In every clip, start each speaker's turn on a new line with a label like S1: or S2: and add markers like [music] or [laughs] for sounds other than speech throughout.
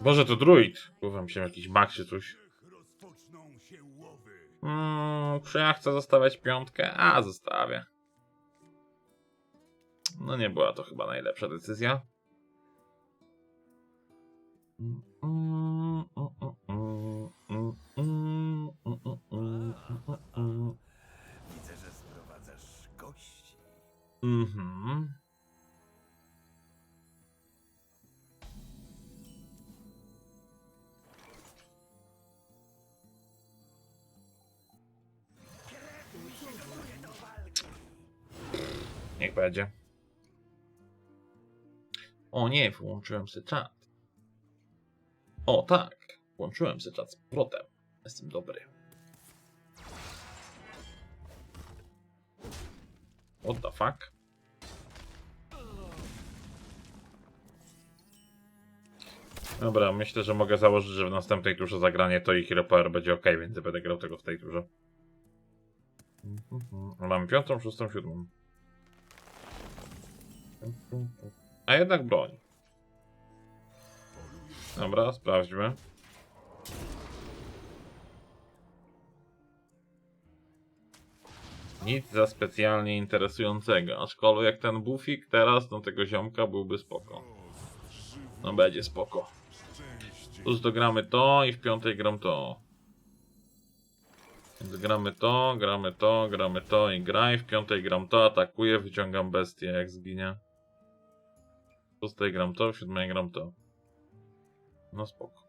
S1: Boże, to druid. Kurwa, myślałem jakiś mak czy coś. Mmm, czy ja chcę zostawiać piątkę? A, zostawię. No nie była to chyba najlepsza decyzja.
S2: Widzę, że sprowadzasz gości.
S1: Mhm. Będzie. O nie, wyłączyłem sobie czat. O tak, włączyłem sobie czat z powrotem. Jestem dobry. What the fuck? Dobra, myślę, że mogę założyć, że w następnej turze zagranie to i Hero Power będzie ok, więc będę grał tego w tej turze. Mhm. Mamy piątą, szóstą, siódmą. A jednak broń. Dobra, sprawdźmy. Nic za specjalnie interesującego, aczkolwiek ten bufik teraz do tego ziomka byłby spoko. No będzie spoko. Plus dogramy to i w piątej gram to. Więc gramy to, gramy to, gramy to i graj. W piątej gram to, atakuję, wyciągam bestię jak zginie. Szóstej gram to, w siódmej gram to. No spoko.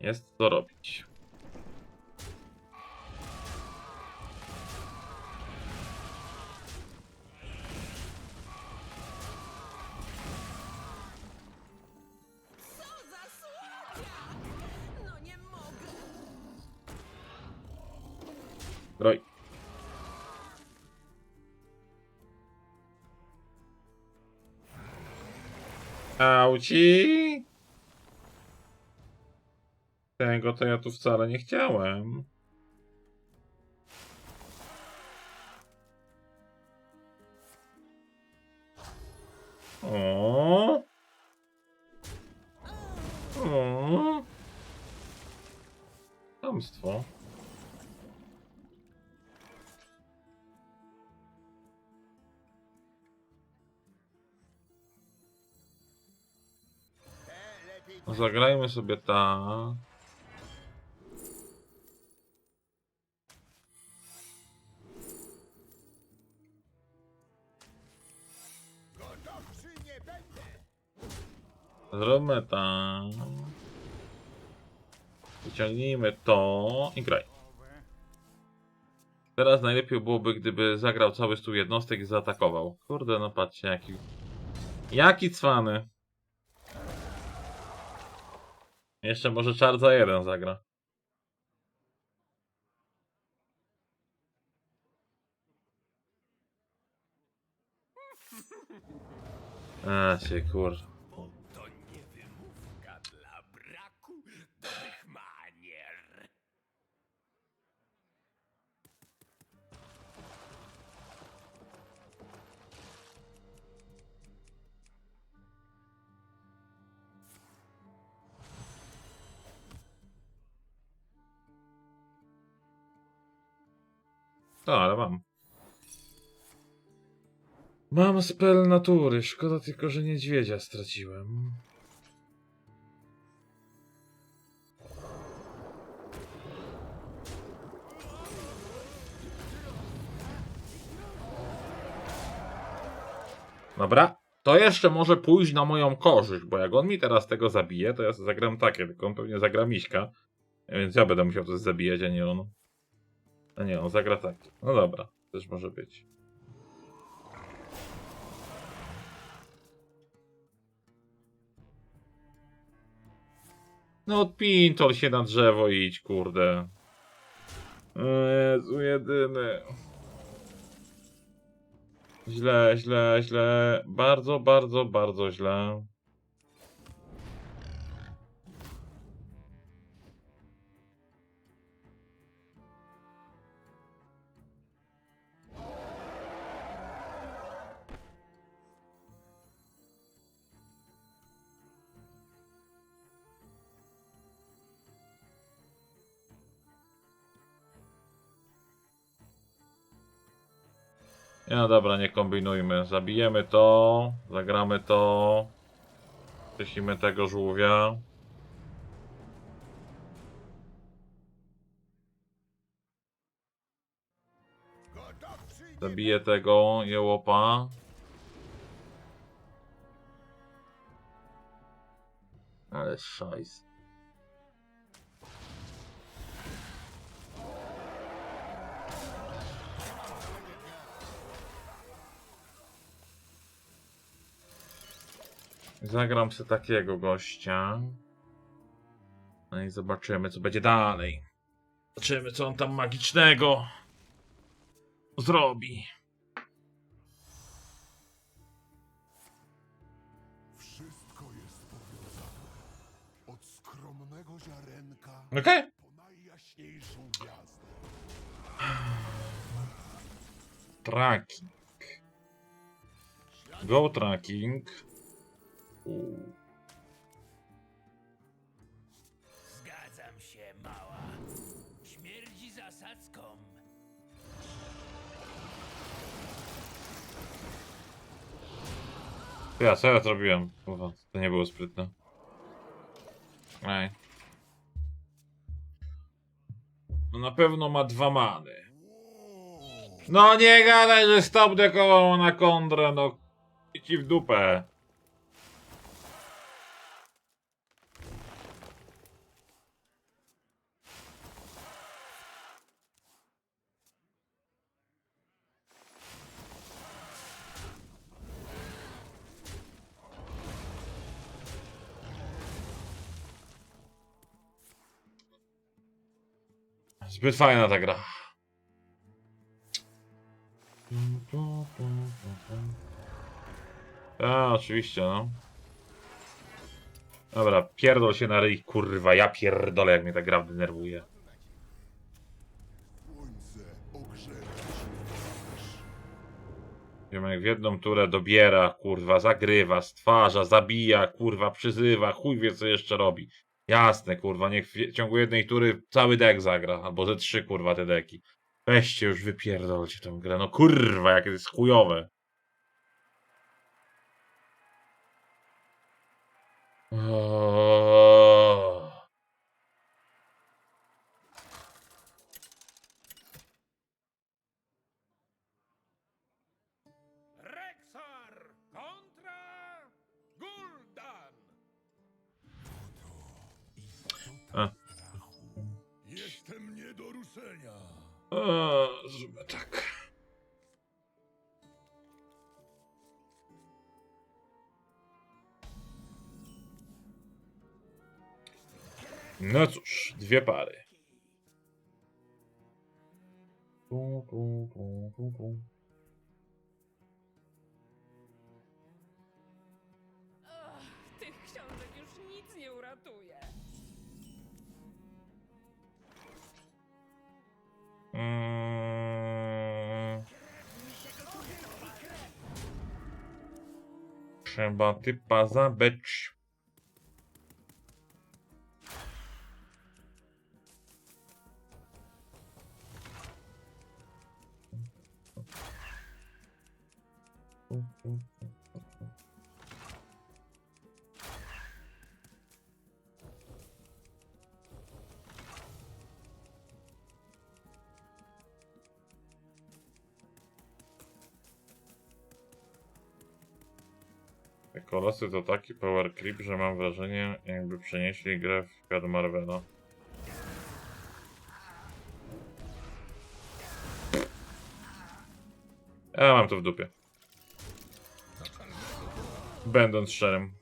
S1: Jest co robić.
S3: Co
S1: Auci! Tego to ja tu wcale nie chciałem. Zagrajmy sobie tak. Zróbmy tak. Wyciągnijmy to i graj. Teraz najlepiej byłoby, gdyby zagrał cały stół jednostek i zaatakował. Kurde, no patrzcie, jaki... Jaki cwany. Jeszcze może czar za jeden zagra. A się kur... No, ale mam. Mam spell natury. Szkoda tylko, że niedźwiedzia straciłem. Dobra. To jeszcze może pójść na moją korzyść, bo jak on mi teraz tego zabije, to ja zagram takie, tylko on pewnie zagra miśka. Więc ja będę musiał coś zabijać, a nie on. A nie, on zagra tak. No dobra, też może być. No odpintol się na drzewo i idź, kurde. Jezu, jedyny. Źle, źle, źle. Bardzo, bardzo, bardzo źle. Nie, No dobra, nie kombinujmy. Zabijemy to, zagramy to. Przesimy tego żółwia. Zabiję tego jełopa. Ale szajs. Zagram sobie takiego gościa. No i zobaczymy, co będzie dalej. Zobaczymy, co on tam magicznego zrobi.
S4: Wszystko jest powiązane. Od skromnego ziarenka
S1: Okej.
S4: po najjaśniejszą gwiazdę.
S1: Tracking. Go tracking.
S2: Zgadzam się, mała. Śmierdzi zasadzką.
S1: Ja, co ja zrobiłem? Kurwa, to nie było sprytne. Ej. No na pewno ma dwa many. No nie gadaj, że stop dekował na kontrę, no. I ci w dupę. Zbyt fajna ta gra. A, oczywiście, no. Dobra, pierdol się na ryj, kurwa, ja pierdolę, jak mnie ta gra denerwuje.
S4: Się
S1: Ziomek w jedną turę dobiera, kurwa, zagrywa, stwarza, zabija, kurwa, przyzywa, chuj wie co jeszcze robi. Jasne, kurwa, niech w ciągu jednej tury cały dek zagra, albo ze trzy, kurwa, te deki. Weźcie już, wypierdolcie tę grę, no kurwa, jakie to jest chujowe. Oooo. Eee, Zróbmy tak. No cóż, dwie pary.
S3: Ach, tych książek już nic nie uratuje.
S1: j'ai inventé Pazan Bitch. Kolosy to taki power creep, że mam wrażenie, jakby przenieśli grę w świat Marvela. Ja mam to w dupie. Będąc szczerym.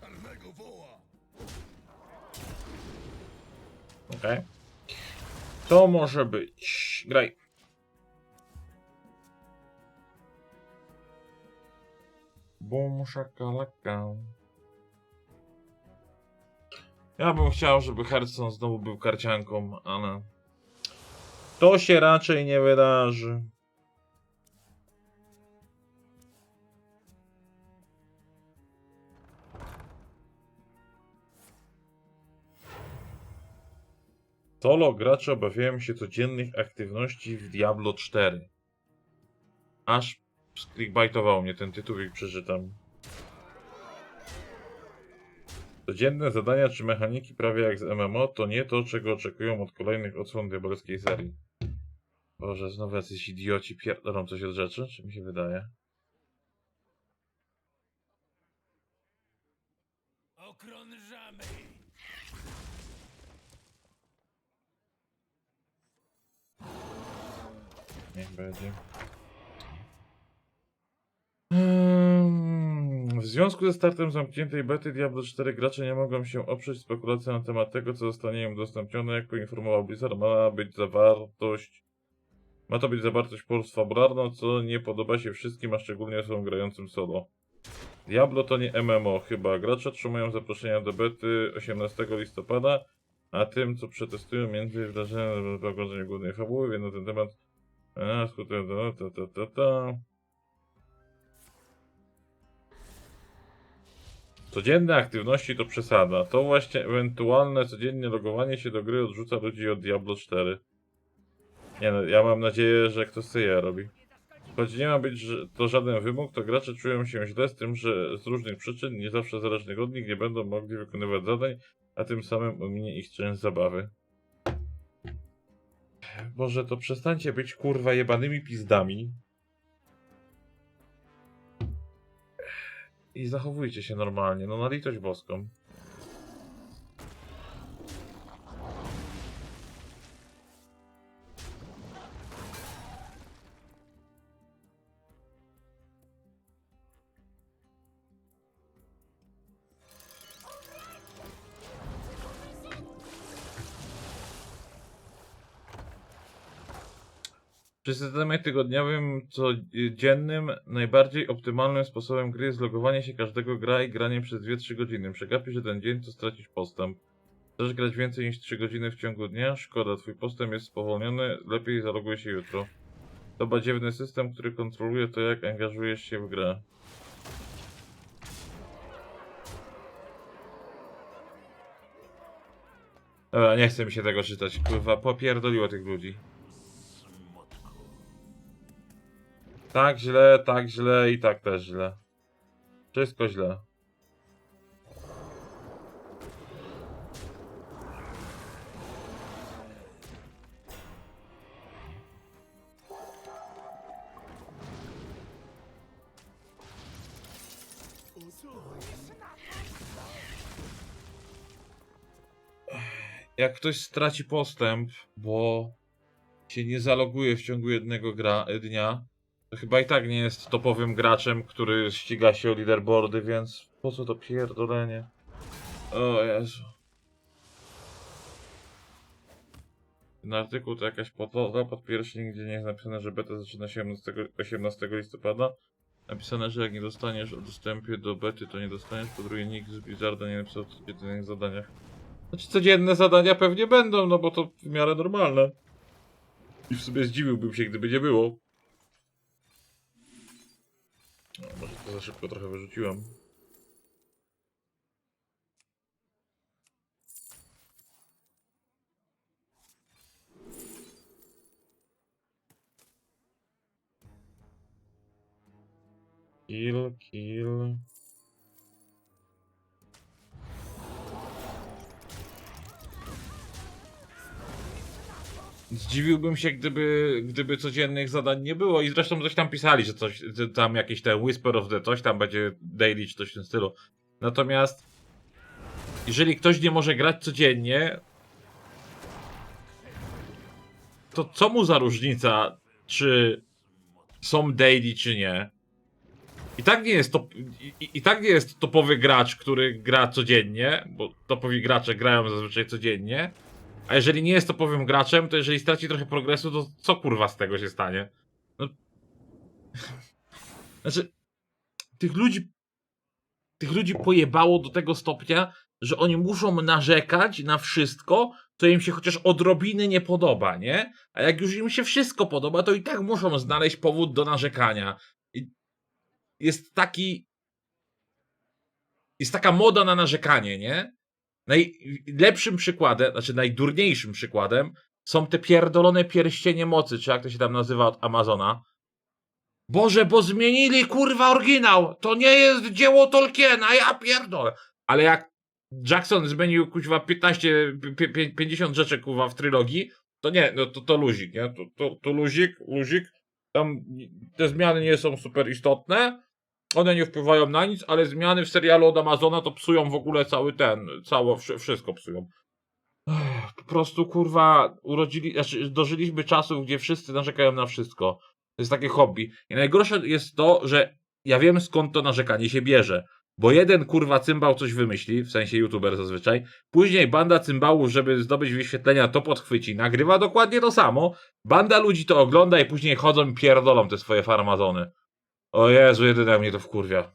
S4: Czarnego woła!
S1: Okej. To może być. Graj. Bum, szakalaka. Ja bym chciał, żeby Hearthstone znowu był karcianką, ale to się raczej nie wydarzy. Solo gracze obawiają się codziennych aktywności w Diablo 4. Aż sklikbajtował mnie ten tytuł i przeczytam. Codzienne zadania czy mechaniki prawie jak z MMO to nie to, czego oczekują od kolejnych odsłon diabelskiej serii. Boże, znowu jacyś idioci pierdolą coś od rzeczy, czy mi się wydaje?
S2: Okrążamy.
S1: Niech będzie. Ehm, W związku ze startem zamkniętej bety Diablo 4 gracze nie mogą się oprzeć spekulacji na temat tego, co zostanie im udostępnione. Jak poinformował Blizzard, ma być zawartość. Ma to być zawartość post fabularna, co nie podoba się wszystkim, a szczególnie osobom grającym solo. Diablo to nie MMO chyba. Gracze otrzymają zaproszenia do bety 18 listopada, a tym, co przetestują między wydarzeniem w oglądaniu głównej fabuły, więc na ten temat a, skutek, ta, ta, ta, ta. Codzienne aktywności to przesada. To właśnie ewentualne codziennie logowanie się do gry odrzuca ludzi od Diablo 4. Nie no, ja mam nadzieję, że ktoś sobie je robi. Choć nie ma być to żaden wymóg, to gracze czują się źle z tym, że z różnych przyczyn, nie zawsze zależnych od nich, nie będą mogli wykonywać zadań, a tym samym ominie ich część zabawy. Boże, to przestańcie być kurwa jebanymi pizdami. I zachowujcie się normalnie, no na litość boską. Przy systemie tygodniowym, codziennym, najbardziej optymalnym sposobem gry jest logowanie się każdego gra i granie przez 2-3 godziny. Przegapisz jeden dzień, to stracisz postęp. Chcesz grać więcej niż 3 godziny w ciągu dnia? Szkoda, twój postęp jest spowolniony, lepiej zaloguj się jutro. To badziewny system, który kontroluje to, jak angażujesz się w grę. Dobra, nie chce mi się tego czytać, kurwa, popierdoliło tych ludzi. Tak źle, tak źle i tak też źle. Wszystko źle. Jak ktoś straci postęp, bo się nie zaloguje w ciągu jednego dnia, chyba i tak nie jest topowym graczem, który ściga się o leaderboardy, więc po co to pierdolenie? O Jezu. Ten artykuł to jakaś podloga pod pierśnik, gdzie nie jest napisane, że beta zaczyna się 18, 18 listopada. Napisane, że jak nie dostaniesz o dostępie do bety, to nie dostaniesz. Po drugie, nikt z Blizzarda nie napisał o codziennych zadaniach. Znaczy, codzienne zadania pewnie będą, no bo to w miarę normalne. I w sumie zdziwiłbym się, gdyby nie było. No, może to za szybko trochę wyrzuciłem. Kill, kill. Zdziwiłbym się, gdyby, gdyby codziennych zadań nie było i zresztą coś tam pisali, że coś, że tam jakieś te Whisper of the coś tam będzie daily czy coś w tym stylu. Natomiast jeżeli ktoś nie może grać codziennie, to co mu za różnica, czy są daily czy nie. I tak nie jest top, i, i- i tak nie jest topowy gracz, który gra codziennie, bo topowi gracze grają zazwyczaj codziennie. A jeżeli nie jest topowym graczem, to jeżeli straci trochę progresu, to co kurwa z tego się stanie? No. [laughs] Znaczy, tych ludzi, tych ludzi pojebało do tego stopnia, że oni muszą narzekać na wszystko, co im się chociaż odrobiny nie podoba, nie? A jak już im się wszystko podoba, to i tak muszą znaleźć powód do narzekania. I jest taki. Jest taka moda na narzekanie, nie? Najlepszym przykładem, znaczy najdurniejszym przykładem są te pierdolone pierścienie mocy, czy jak to się tam nazywa od Amazona. Boże, bo zmienili kurwa oryginał! To nie jest dzieło Tolkiena, ja pierdolę! Ale jak Jackson zmienił kuźwa 15, pi- pi- 50 rzeczy kurwa w trylogii, to nie, no to, to luzik, nie? To, to, to luzik, luzik. Tam te zmiany nie są super istotne. One nie wpływają na nic, ale zmiany w serialu od Amazona to psują w ogóle cały ten, całe, wszy- wszystko psują. Po prostu kurwa urodzili, znaczy dożyliśmy czasów, gdzie wszyscy narzekają na wszystko. To jest takie hobby. I najgorsze jest to, że ja wiem skąd to narzekanie się bierze. Bo jeden kurwa cymbał coś wymyśli, w sensie youtuber zazwyczaj, później banda cymbałów, żeby zdobyć wyświetlenia, to podchwyci, nagrywa dokładnie to samo, banda ludzi to ogląda i później chodzą i pierdolą te swoje farmazony. O Jezu, jedyne mnie to wkurwia.